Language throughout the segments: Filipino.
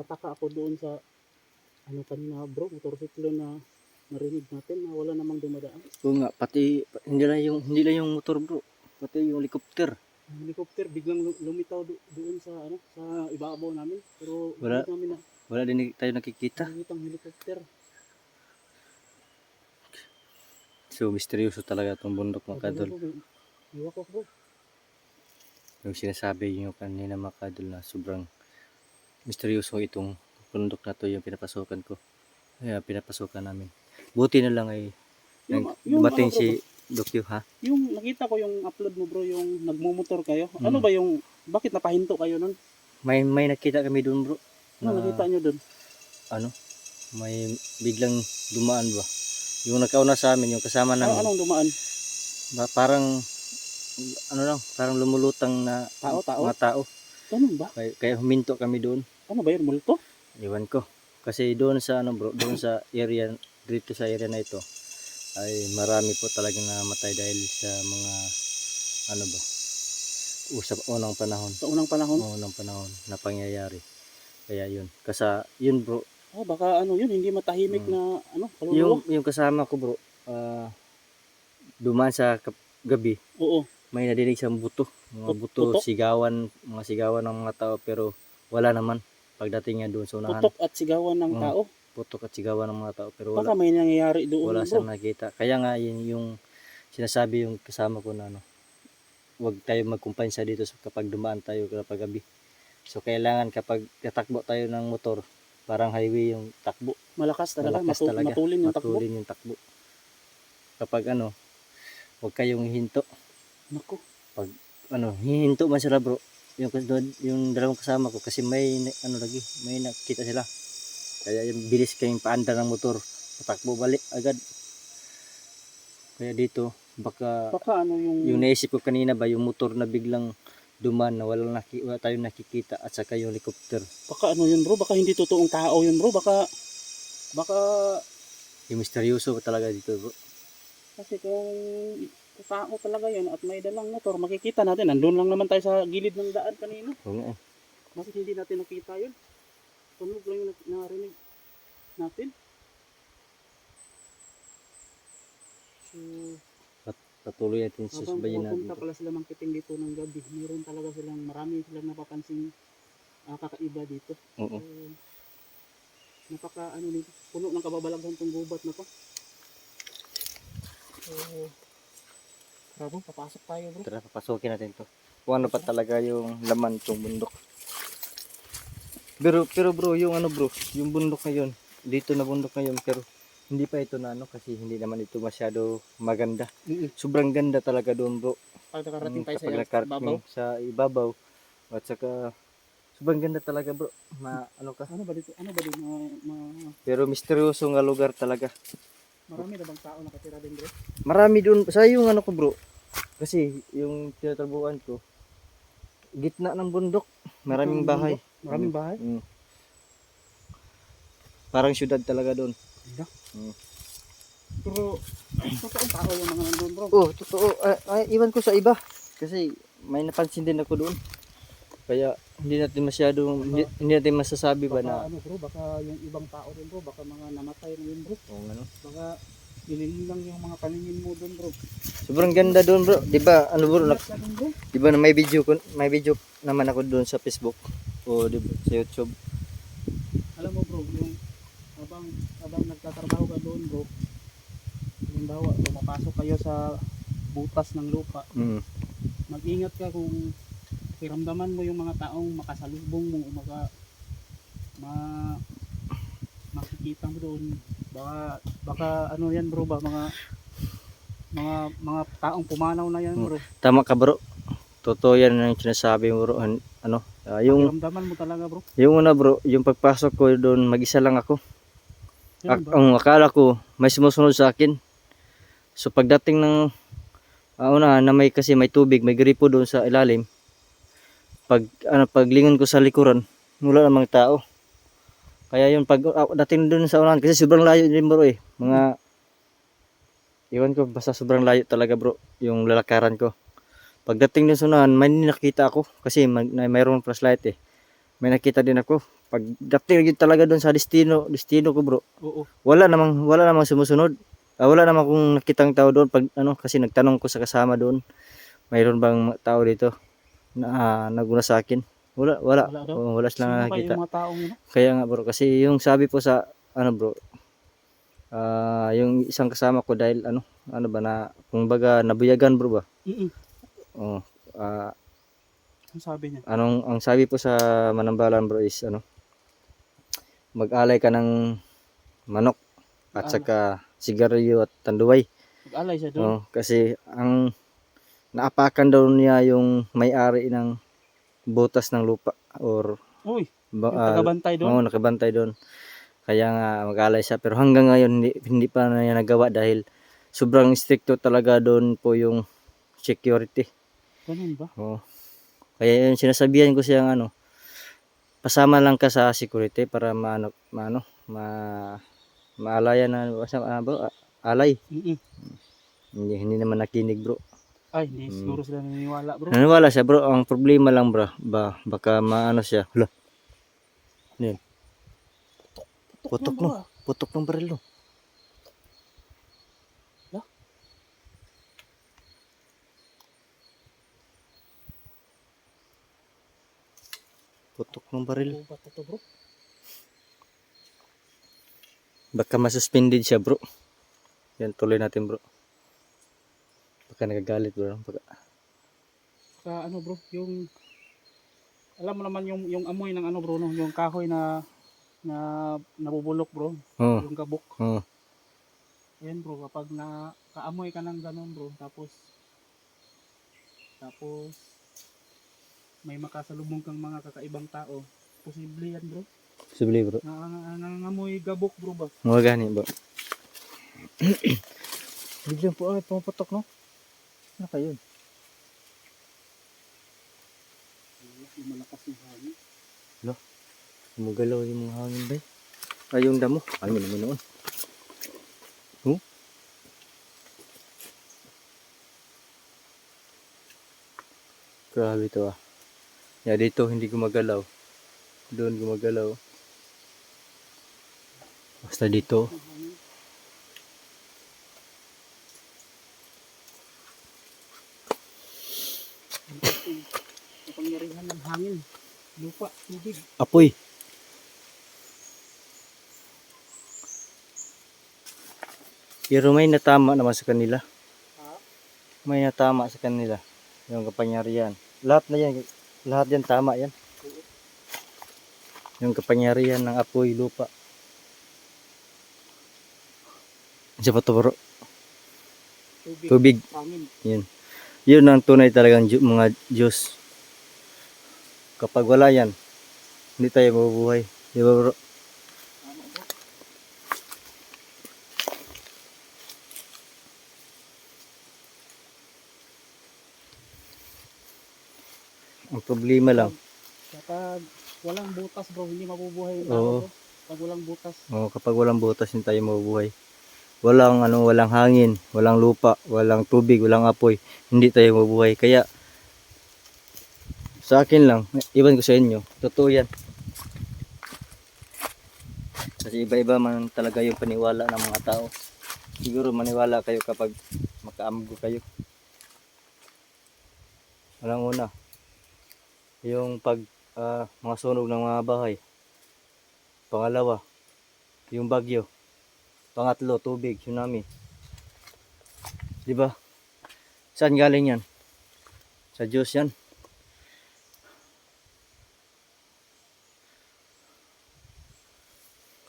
nagtataka ako doon sa ano kanina bro, motorsiklo na narinig natin na wala namang dumadaan. Oo nga, pati hindi lang yung hindi lang yung motor bro, pati yung helicopter. Ang helicopter biglang lu- lumitaw do- doon sa ano sa ibabaw namin pero Wala. namin na Wala din tayo nakikita. nakikita ang helicopter. So misteryoso talaga itong bundok mga kadol. Iwak ko bro. Yung sinasabi nyo kanina mga kadol na sobrang misteryoso itong bundok na to yung pinapasukan ko. Kaya pinapasukan namin. Buti na lang ay Yung, dumating ano, si Dokyo ha. yung nakita ko yung upload mo bro, yung nagmumotor kayo. Hmm. Ano ba yung bakit napahinto kayo nun? May may nakita kami doon bro. Ano na nakita nyo doon? may biglang dumaan ba. Yung nakauna sa amin, yung kasama Ano, namin. anong dumaan? Ba, parang ano lang, parang lumulutang na Tao, tao? mga tao. Ganun ba? Kaya, kaya huminto kami doon. Ano ba yun? Multo? Iwan ko. Kasi doon sa ano bro, doon sa area dito sa area na ito ay marami po talagang namatay dahil sa mga ano ba usap unang panahon. Sa unang panahon? Unang panahon na pangyayari. Kaya yun. Kasi yun bro, Ah, baka ano yun, hindi matahimik Hmm. na ano, kaluluwa. yung yung kasama ko bro, ah dumaan sa gabi, Oo. May nadinig siyang buto. Mga buto, putok? sigawan, mga sigawan ng mga tao pero wala naman pagdating niya doon sa unahan. Putok at sigawan ng Oo. tao. Putok at sigawan ng mga tao pero wala Baka may nangyayari doon wala siyang nakita. Kaya nga yun yung sinasabi yung kasama ko na ano, huwag tayo magkumpanya dito kapag dumaan tayo kapag gabi. So kailangan kapag tatakbo tayo ng motor, parang highway yung takbo. Malakas talaga, Malakas talaga. matulin yung takbo. Matulin yung takbo. Kapag ano, huwag kayong hinto. Naku. Ano, hihinto man sila bro. Yung, yung dalawang kasama ko kasi may ano lagi, may nakita sila. Kaya yung bilis kayong paandar ng motor. Patakbo balik agad. Kaya dito, baka Baka ano yung, yung naisip ko kanina ba yung motor na biglang duman na walang naki, wala tayong nakikita at saka yung helicopter. baka ano yun bro, baka hindi totoong tao yun bro, baka baka Yung misteryoso talaga dito bro. kasi kung tao talaga yun at may dalang motor, makikita natin. Nandun lang naman tayo sa gilid ng daan kanina. Oo. Bakit hindi natin nakita yun? Tunog lang yung na- narinig natin. So, Patuloy natin habang susubayin natin. to. pala sila mangkiting dito ng gabi, meron talaga silang marami silang napapansing ah, kakaiba dito. Oo. So, napaka ano nito, puno ng kababalaghan tong gubat na to. So, Bravo, papasok tayo bro. Tara, papasukin natin to. Kung ano pa talaga yung laman tong bundok. Pero, pero bro, yung ano bro, yung bundok ngayon, dito na bundok ngayon, pero hindi pa ito na ano, kasi hindi naman ito masyado maganda. Sobrang ganda talaga doon bro. Pag nakarating tayo sa kapag nakarating babaw. sa ibabaw. At saka, sobrang ganda talaga bro. Ma, ano ka? Ano ba dito? Ano ba dito? Ma, ma- Pero misteryoso nga lugar talaga. marami na bang tao nakatira din bro? Marami doon, sa yung ano ko bro, kasi yung tinatrabuhan ko, gitna ng bundok, maraming bahay. Maraming bahay? Mm. Parang syudad talaga doon. Ganda. Mm. Pero, totoong tao yung mga nandun bro. Oh, totoo. Ay, ay, iwan ko sa iba. Kasi may napansin din ako doon. Kaya hindi natin masyado, hindi, hindi natin masasabi ba Baka na, ano bro, baka yung ibang tao din bro, baka mga namatay na yun bro. oh, ano. Baka nililin lang yung mga paningin mo doon bro. Sobrang ganda doon bro. 'Di ba? Ano bro? Nak-. 'Di ba na may video ko, may video naman ako doon sa Facebook o di ba, sa YouTube. Alam mo bro, yung habang habang nagtatrabaho ka doon bro, halimbawa, pumapasok kayo sa butas ng lupa, Mm. mag-ingat ka kung kiramdaman mo yung mga taong makasalubong mo, o maka ma makikita mo doon. Baka baka ano yan bro ba mga mga mga taong pumanaw na yan bro. Tama ka bro. Totoo yan ang sinasabi mo bro. An- Ano? ah, yung Kiramdaman mo talaga bro. yung una bro, yung pagpasok ko doon mag-isa lang ako. Ak- ang akala ko may sumusunod sa akin. So pagdating ng ah, una na may kasi may tubig, may gripo doon sa ilalim. Pag ano paglingon ko sa likuran, wala namang tao. Kaya yun pag ah, dating doon sa unahan kasi sobrang layo din bro eh. Mga Iwan ko basta sobrang layo talaga bro yung lalakaran ko. Pagdating doon sa unahan, may nakita ako kasi mag, na, mayroong flashlight eh. may nakita din ako. Pagdating yun talaga doon sa destino, destino ko bro. Oo. Wala namang wala namang sumusunod. Ah, wala namang kung nakitang tao doon pag ano kasi nagtanong ko sa kasama doon. Mayroon bang tao dito na ah, naguna sa akin? Wala, wala. Wala daw? Oo, wala Sino silang ba nakita. yung mga taong yun? Kaya nga bro, kasi yung sabi po sa ano bro, ah yung isang kasama ko dahil ano, ano ba na, kung baga nabuyagan bro ba? Mm Oh, ah, Ang sabi niya. anong ang sabi po sa Manambalan bro is ano, mag-alay ka ng manok at saka sigarilyo at tanduay. Mag-alay siya doon. Oh, kasi ang naapakan daw niya yung may-ari ng butas ng lupa or Uy, ba, yung ah, tagabantay doon. Oo, nakabantay doon. Kaya nga mag-alay siya. Pero hanggang ngayon hindi, hindi pa na niya nagawa dahil sobrang stricto talaga doon po yung security. Ganun ba? Oo. Kaya yun, sinasabihan ko siyang ano, pasama lang ka sa security para maano, maano, ma, maalayan na, basta, ah, alay. Mm Hindi, hindi naman nakinig bro. Ay, hindi Mm. siguro sila naniniwala bro. Naniwala siya bro, ang problema lang bro, ba, baka maano siya. Hala, putok yan, bro, no. ah. putok ng baril no. Lah? Putok ng baril. Ba to bro? Baka masuspended siya bro. Yan, tuloy natin bro. Baka nagagalit bro. Baka, Sa ano bro, yung alam mo naman yung yung amoy ng ano bro no, yung kahoy na na nabubulok bro, oh, yung gabok. oh. Yan bro, kapag na kaamoy ka ng ganun bro, tapos tapos may makasalubong kang mga kakaibang tao, posible yan bro. Subli bro. Na, na, nangangamoy gabok bro ba? Mga gani bro. Biglang po ay pumaputok no. Ano kayo? Yung malakas yung hangin. Gumagalaw yung mga hangin ba? Ay yung damo. Hangin naman noon. Oh. Grabe to ah. Ya dito hindi gumagalaw. Doon gumagalaw. Basta dito. Yung hangin. Ang ating kapangyarihan ng hangin, lupa, tubig. Apoy. Pero may natama naman sa kanila. Ha? May natama sa kanila. Yung kapangyarihan. Lahat na yan. Lahat yan tama yan. Yung kapangyarihan ng apoy, lupa. Ba ito bro? Tubig, Tubig. hangin. Yun. Ang tunay talagang mga Diyos. Kapag wala yan, hindi tayo mabubuhay. Di ba bro? Ang problema lang. Kapag walang butas bro, hindi mabubuhay yung Oo. tao bro. Pag walang butas, Oh, kapag walang butas hindi tayo mabubuhay. Walang ano, walang hangin, walang lupa, walang tubig, walang apoy, hindi tayo mabubuhay. Kaya sa akin lang, iban ko sa inyo, totoo yan. Kasi iba-iba man talaga yung paniwala ng mga tao. Siguro maniwala kayo kapag makaamgo kayo. Walang una, yung pag ah, mga sunog ng mga bahay. Pangalawa, yung bagyo. Pangatlo, tubig, tsunami. Di ba? Saan galing yan? Sa Diyos yan.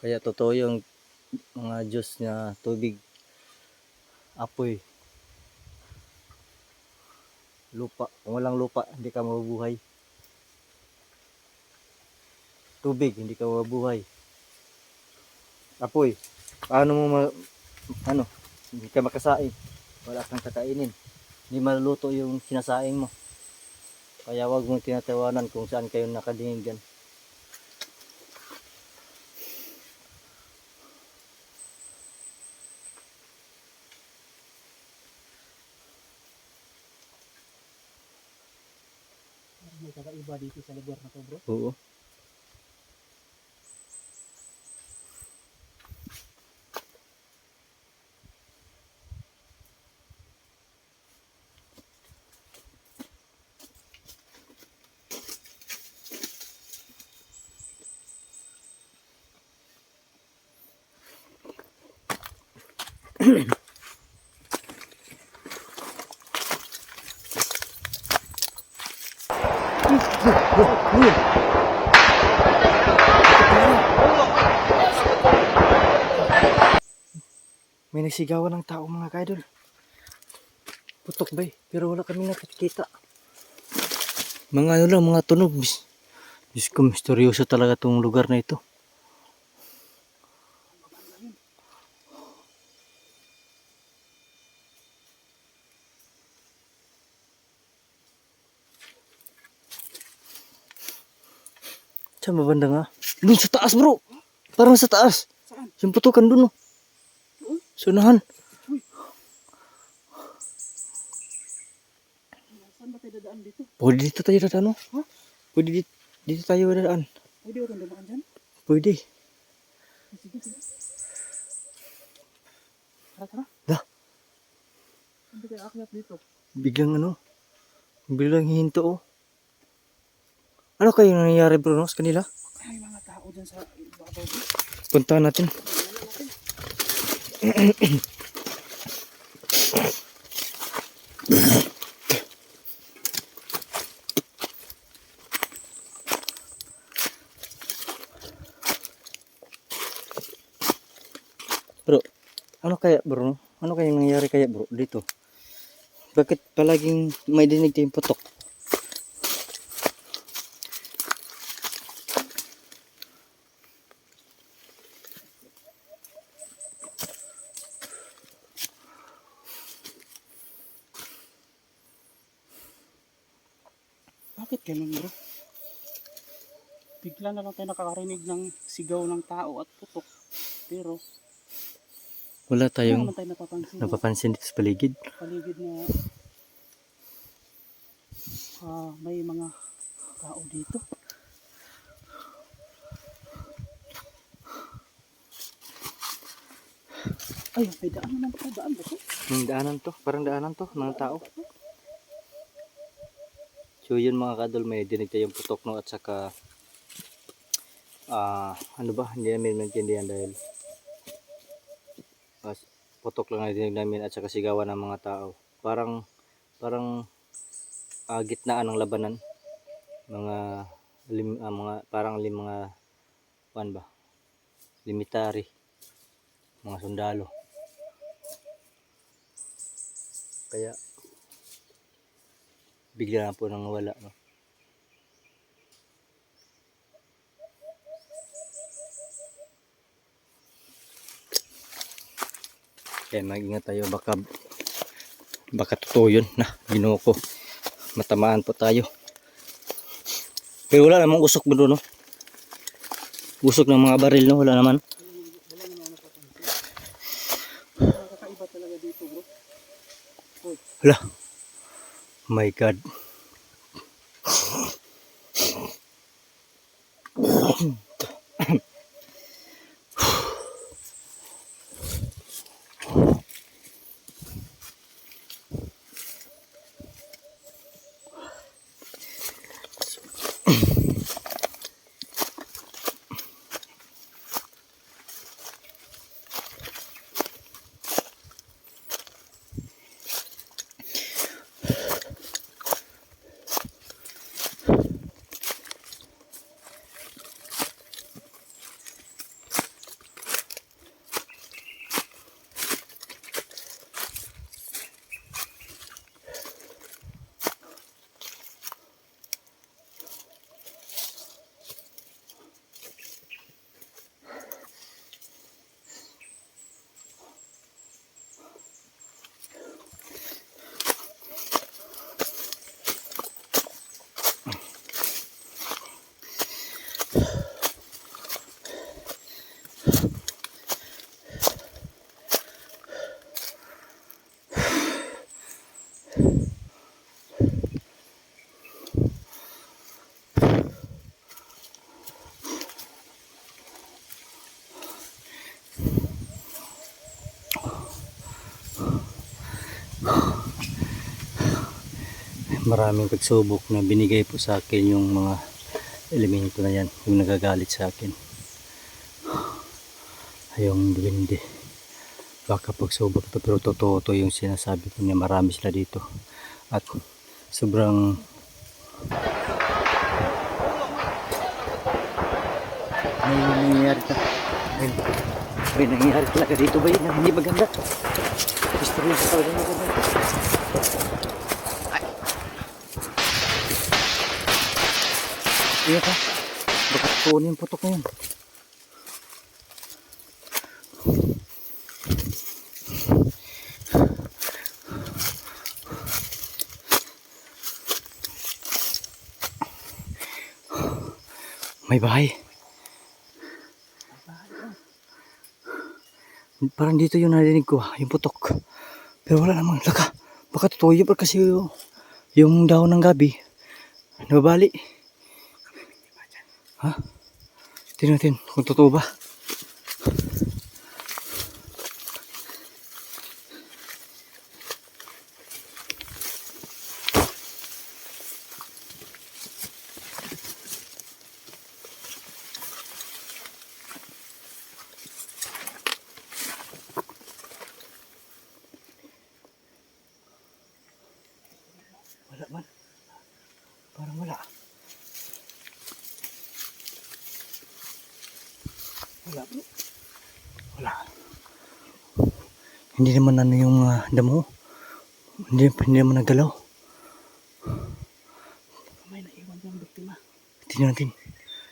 Kaya totoo yung mga Diyos na tubig, apoy, lupa. Kung walang lupa, hindi ka mabubuhay. Tubig, hindi ka mabubuhay. Apoy, paano mo ma, ano, hindi ka makasaing. Wala kang kakainin. Hindi maluluto yung sinasaing mo. Kaya wag mong tinatawanan kung saan kayo nakadingin dyan. may kakaiba dito sa lugar na to bro. Oo. May nagsigawan ng tao mga kaidol. Putok ba eh, pero wala kami nakikita. Mga ano lang, mga tunog. Diyos ko, misteryoso talaga tong lugar na ito. Saan ba banda nga? Doon sa taas bro! Parang sa taas! Saan? Yung putukan doon oh. Sunahan. Saan ba tayo dadaan dito? Pwede dito tayo dadaan oh. Ha? Pwede dito, dito tayo dadaan. Pwede itong dumaan dyan? Pwede. Sige, sige. Tara, tara. Dah. Saan ba tayo akyat dito? Biglang ano. Biglang hihinto oh. Ano kayo nangyayari bro no, sa kanila? May mga tao dyan sa ibabaw. Puntahan natin. Bro, ano kaya bro? Ano kaya nangyayari kaya bro dito? Bakit palaging may dinig tayong putok? Bakit ganun bro? Bigla na lang nakakarinig ng sigaw ng tao at putok. Pero Wala tayong tayo napapansin na napapansin dito sa paligid. paligid na ah, may mga tao dito. Ay, may daan naman pa. Daan ba to? Yung daanan to, parang daanan to, mga tao. So yun mga kadol, may dinig tayong putok no at saka ah ano ba, hindi namin maintindihan dahil ah, putok lang ang dinig namin at saka sigawan ng mga tao. Parang parang ah, gitnaan ng labanan. Mga lim, ah, mga parang lim mga kuan ba? Limitary. Mga sundalo. Kaya bigla na po nang wala no. Kaya mag-ingat tayo baka baka totoo yun na ginoo ko. Matamaan po tayo. Pero wala namang usok bro no. Usok ng mga baril no, wala naman. Wala. Hala. My God. Maraming pagsubok na binigay po sa akin yung mga elemento na yan yung nagagalit sa akin. Yung duwende. Baka pagsubok to pero totoo to yung sinasabi ko niya marami sila dito. At sobrang may nangyayari ta may, may nangyayari talaga dito ba yun? Na hindi maganda. Istorya sa talaga maganda Iya ka. Baka tuon yung putok na yun. May bahay. Parang dito yung narinig ko, yung putok. Pero wala namang laka. Baka totoo yun kasi yung daon ng gabi. Nababali. Ha? Tingnan natin kung totoo ba. Wala man. Parang wala. Wala bro. Wala. Hindi naman ano yung ah, damo. Hindi, hindi naman nagalaw. May naiwan yung biktima. Tingnan natin.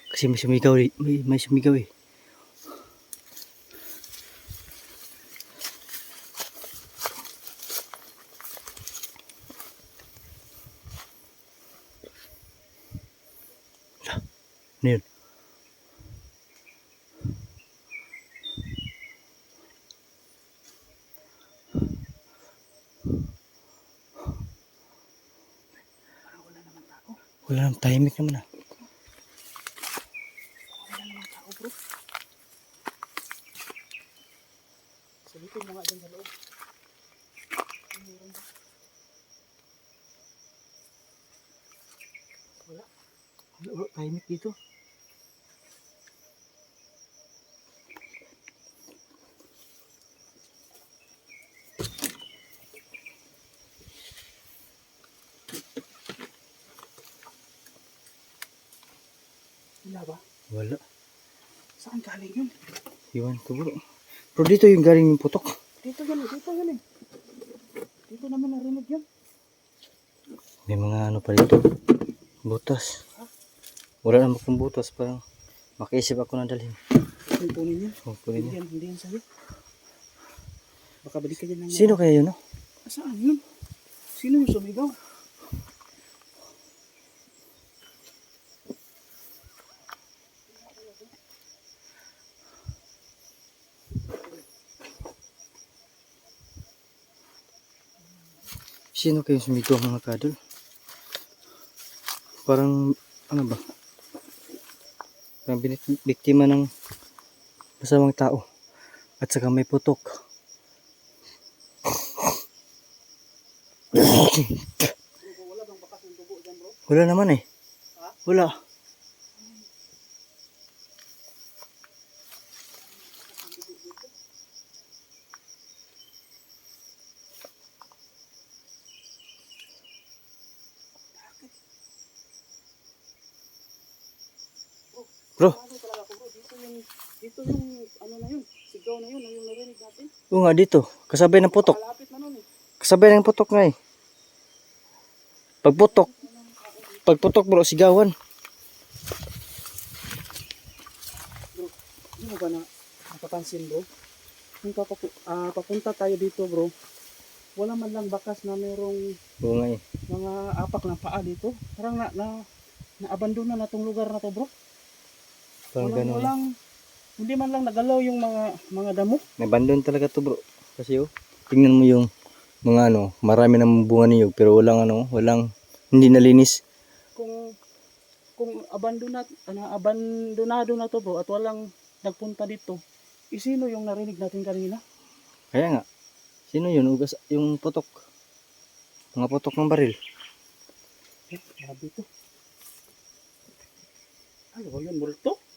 Kasi may sumigaw, may, may sumigaw eh. Wala nang tahimik naman ah. Wala naman tao bro. Silipin mo nga dyan sa loob. Ano meron ba? Wala. Wala, wala tahimik dito. Wala ba? Wala. Saan galing yun? Iwan ko bro. Pero dito yung galing yung putok. Dito yun, eh, dito yun eh. Dito naman narinig yun. May mga ano pa dito. Butas. Wala naman kong butas. Parang makaisip ako na dalhin. Yung kunin yun. Niya. yan, hindi yan sa'yo. Baka balik ka dyan ng... Sino kaya yun? No? Saan yun? Sino yung sumigaw? Sino kayo sumigaw mga kadol? Parang ano ba? Parang biktima ng masamang tao. At saka may putok. Wala naman eh. Wala. Bro, Ano talaga ko bro? Dito yung, dito yung, ano na yun, sigaw na yun, yung narinig natin. Oo nga dito. Kasabay ng putok. Na. Kasabay ng putok nga eh. Pagputok. Pagputok bro, sigawan. Hindi mo ba na napapansin bro? Kung papapu, ah, papunta tayo dito bro, wala man lang bakas na mayroong Oo nga eh. mga apak na paa dito. Parang na, na, na-abandona na tong lugar na to bro. Parang Walang, ganun. walang, hindi man lang nagalaw yung mga mga damo. May bandon talaga to bro. Kasi oh, tingnan mo yung mga ano, marami ng bunga niyog pero walang ano, walang hindi nalinis. Kung kung abandonat, ano, abandonado na to bro at walang nagpunta dito, isino yung narinig natin kanina? Kaya nga, sino yun? Ugas, yung putok. Mga putok ng baril. Eh, grabe to. Ano ba yun, multo?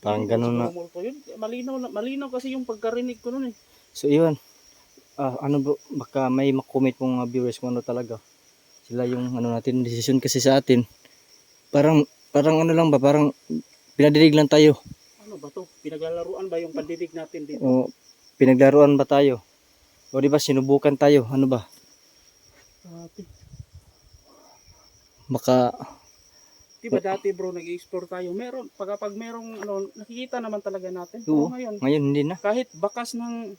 Parang ganun na. yun. Malinaw, na- malinaw kasi yung pagkarinig ko nun eh. So yun. Ah, ano bro, baka may makomment pong mga viewers kung ano talaga. Sila yung ano natin, decision kasi sa atin. Parang, parang ano lang ba, parang pinadidig lang tayo. Ano ba to? Pinaglalaruan ba yung pandidig natin dito? O pinaglaruan ba tayo? O di ba sinubukan tayo? Ano ba? Baka Di ba dati bro, nag-explore tayo. Meron, pag, pag merong ano, nakikita naman talaga natin. Oo. Ngayon, ngayon hindi na. kahit bakas ng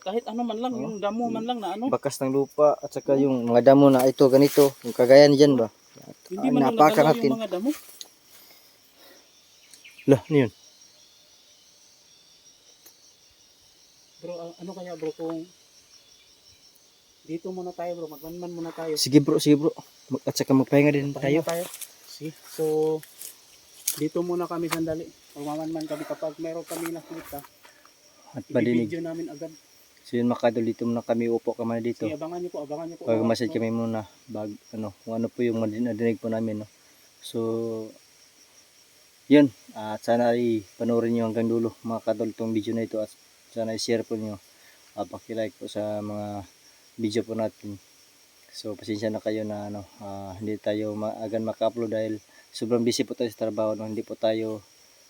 kahit ano man lang, Oo. yung damo man lang na ano, Bakas ng lupa at saka yung mga damo na ito ganito, yung kagayan diyan ba? hindi Ah, man lang napakan nadalaw natin. yung mga damo. Lah, ano yun? Bro, ah, ano kaya bro kung dito muna tayo bro, magmanman muna tayo. Sige bro, sige bro. Mag- At saka magpahinga din tayo. Tayo. Sige. So, dito muna kami sandali. Magmamanman kami kapag meron kami nakita. At madinig. I-video namin agad. So yun makadol dito muna kami upo ka muna dito. Sige, abangan niyo po, abangan niyo po. Pag massage kami muna bag ano kung ano po yung nadinig po namin no. So yun at sana ay panoorin niyo hanggang dulo mga kadol tong video na ito at sana i-share po niyo at paki-like po sa mga video po natin. So pasensya na kayo na ano ah, hindi tayo maagan maka-upload dahil sobrang busy po tayo sa trabaho no hindi po tayo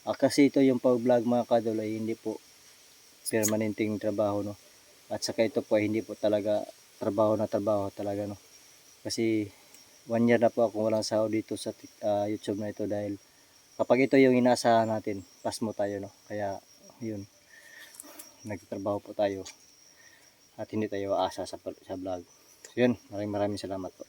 ah, kasi ito yung pag-vlog mga kadol ay hindi po permanenteng trabaho no. At saka ito po ay hindi po talaga trabaho na trabaho talaga no. Kasi one year na po ako walang sahod dito sa ah, YouTube na ito dahil kapag ito yung inaasahan natin, pas mo tayo no. Kaya yun. Nagtatrabaho po tayo at hindi tayo aasa sa, sa vlog. So yun, maraming maraming salamat po.